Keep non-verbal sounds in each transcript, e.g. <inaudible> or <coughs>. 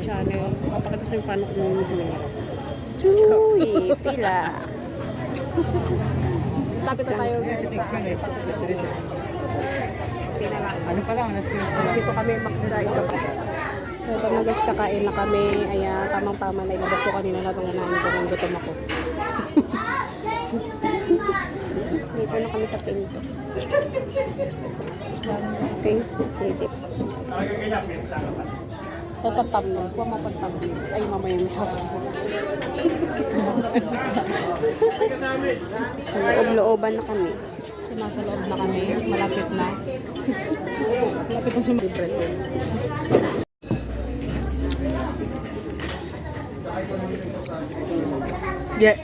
channel. Papakita sa yung paano kung humirap. Uy, pila. Lapit na tayo guys sa Ano pa lang, alas 3 pa lang. Dito kami kami. So, na guys, kakain na kami. Ayan, tamang-tama na ilabas ko kanina lahat ng nanahin ko nung gutom ako. <laughs> Dito na kami sa pinto. Okay, sige. Ay, pantablo. Huwag mapantablo. Ay, mamaya may hapon. Loob-looban na kami. So, nasa loob na kami. Malapit na. Malapit na si Libre. Yeah.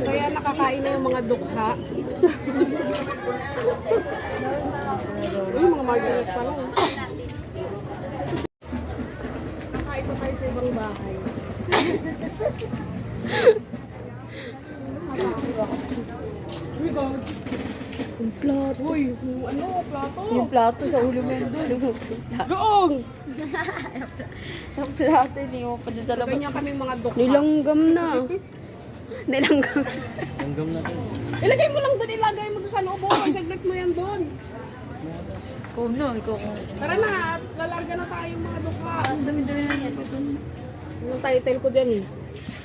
So yan, nakakain na yung dukha. Uy, mga margaritas pa lang. Nakain pa tayo sa ibang bahay. Uy, God. Yung plato. Uy, yung ano, plato. Yung plato sa ulo mo. Doong! Yung plato, hindi mo pa labas. Ganyan kami mga dukha. Nilanggam na. <laughs> Nilanggam. Langgam na to. Ilagay mo lang doon, ilagay mo doon sa loob. Oh, isaglit mo yan doon. Ikaw na, ikaw ko. Tara na, at lalarga na tayo mga dukha. Ang dami-dami na yan. Yung title ko dyan eh.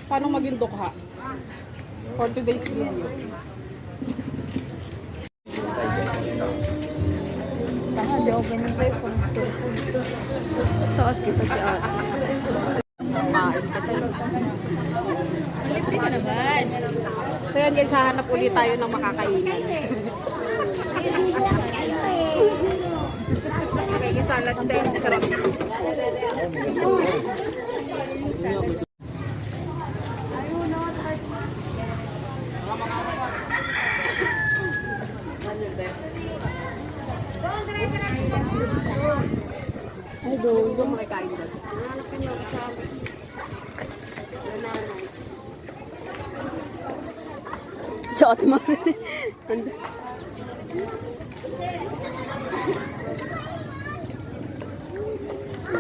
Paano maging dukha? For today's video. Taas kita si ate. Libre ka naman. So yan guys, hahanap ulit tayo ng makakainan. Salad tayo. Sarap. Ay, doon. Doon makikain dyan. Hanapin mo sa nanay. Shot mo.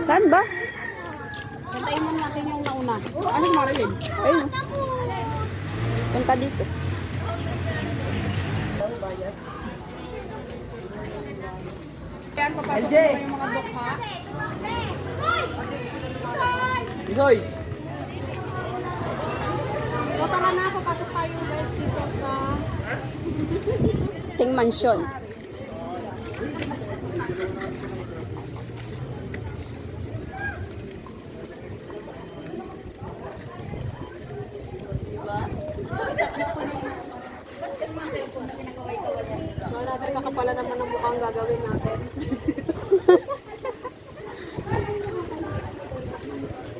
Saan ba? Hintayin mo natin yung nauna. Ano Marilyn? Ayun. Punta dito. Yan, papasok mo yung mga dukha. Isoy! So tara na, papasok tayo guys dito sa... <laughs> Ting mansion. So another kakapala naman ang mukhang gagawin natin.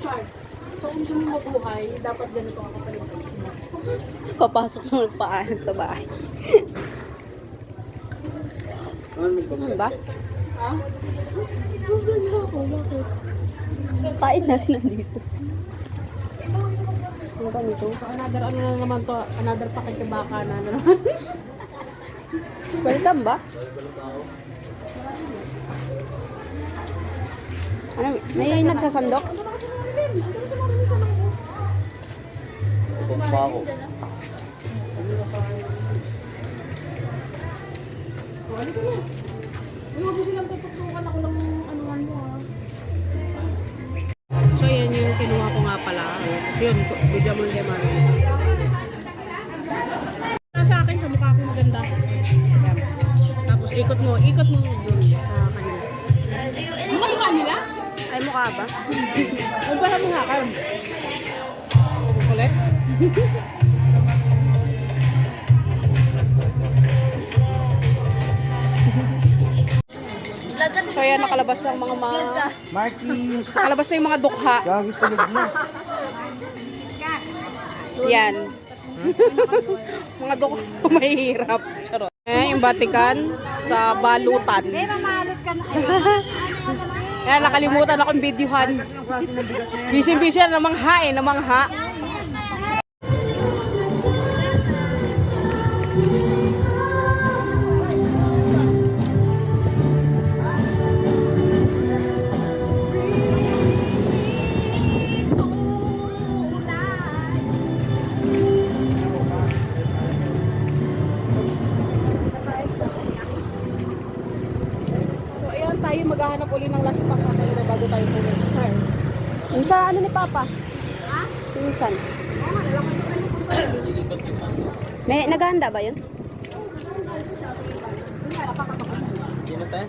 Char. So kung gusto mo mabuhay, dapat ganito ang kapalitan mo. Papasok ng paan sa bahay. Ano ba? Ha? Sobrang na ako, bakit? Kain na rin nandito. Ano ba nito? So another ano na naman to, another pakikibaka na na naman. Welcome ba? Ano, may nagsasandok? Ano na kasi Marilyn? Ano na si Marilyn sa loob? Gutom pa ako. Oh, ano ka na? Huwag mo silang tututukan ako ng anuhan mo ha. So yan yung kinuha ko nga pala. Kasi yun, bigyan mo kay Marilyn. Sa akin, sa mukha ko maganda. Tapos ikot mo, ikot mo dun sa kanila. Mukha mukha nila? Ay, mukha ba? Huwag ba sa mukha ka? Kulit? <laughs> So yan, nakalabas ng mga mga... Marky! Nakalabas na yung mga dukha. Gagi tulog na. Yan. <laughs> mga dukha mahihirap. Charot. Eh, yung Vatican sa balutan. mamalot ka na. Ayan, nakalimutan akong videohan. Busy-busy na namangha eh, namangha. So Papa? Ha? Pinsan. <coughs> May naghahanda ba yun? Sino tayo?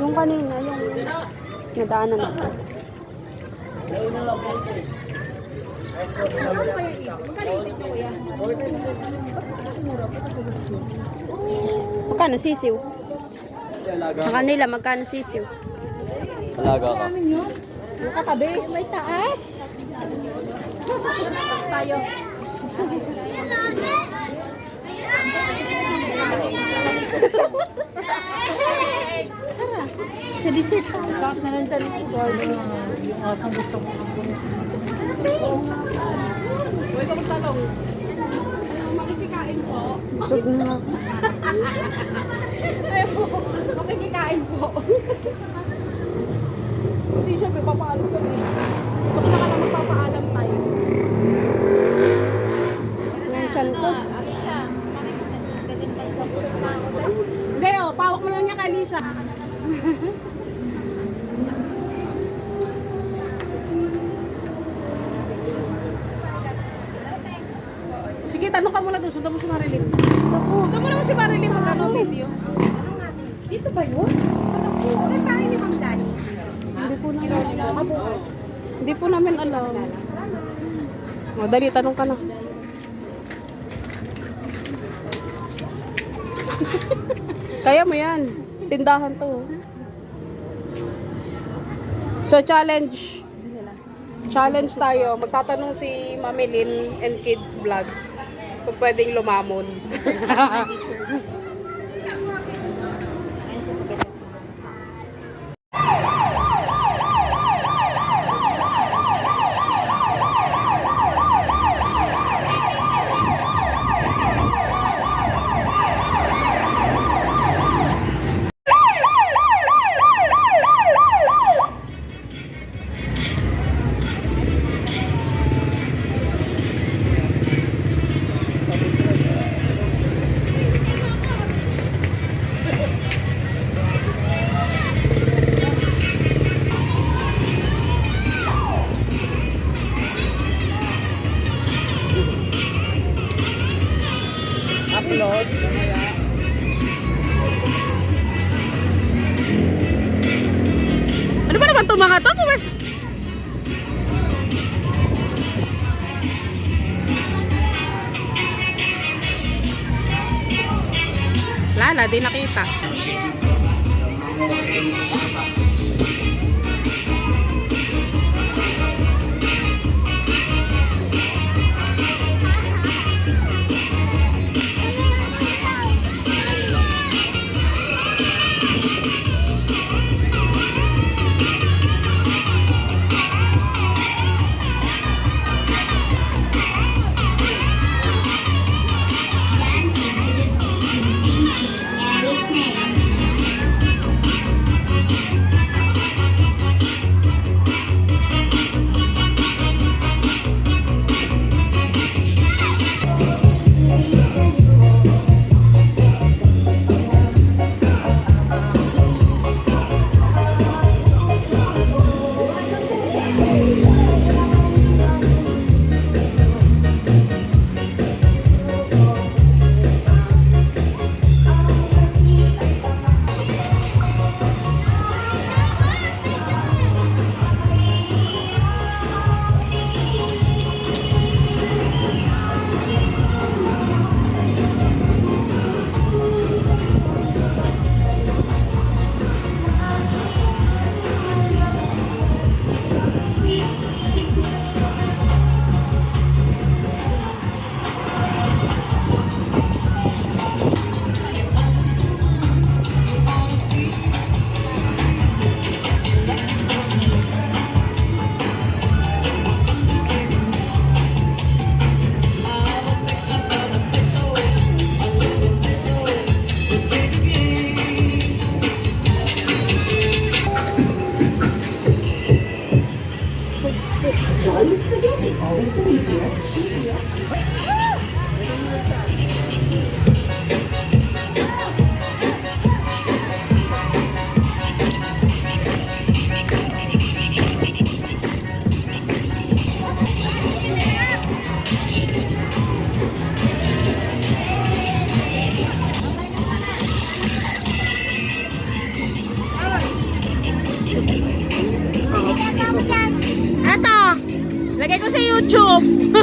Yung kanina, yung nadaanan natin. Magkano sisiw? Sa kanila, magkano sisiw? Alaga ka. Yung katabi. May taas. Tayo. Sa dessert. Sarap na lang dyan. Yung asang gusto ko. Uy, kamusta lang? Makikikain po. Busog na ako. <laughs> Sige, tanong ka muna doon. Sundan mo si Marilyn. Sundan mo naman si Marilyn mag ano, video. Dito ba yun? Saan tayo ni Ma'am Dani? Hindi po namin alam. Hindi po namin alam. O, dali, tanong ka na. <laughs> Kaya mo yan. Tindahan to. So, challenge. Challenge tayo. Magtatanong si Mami Lynn and Kids Vlog kung pwedeng lumamon. <laughs> Upload. Ano ba naman itong mga to? Where's... Lala, di nakita.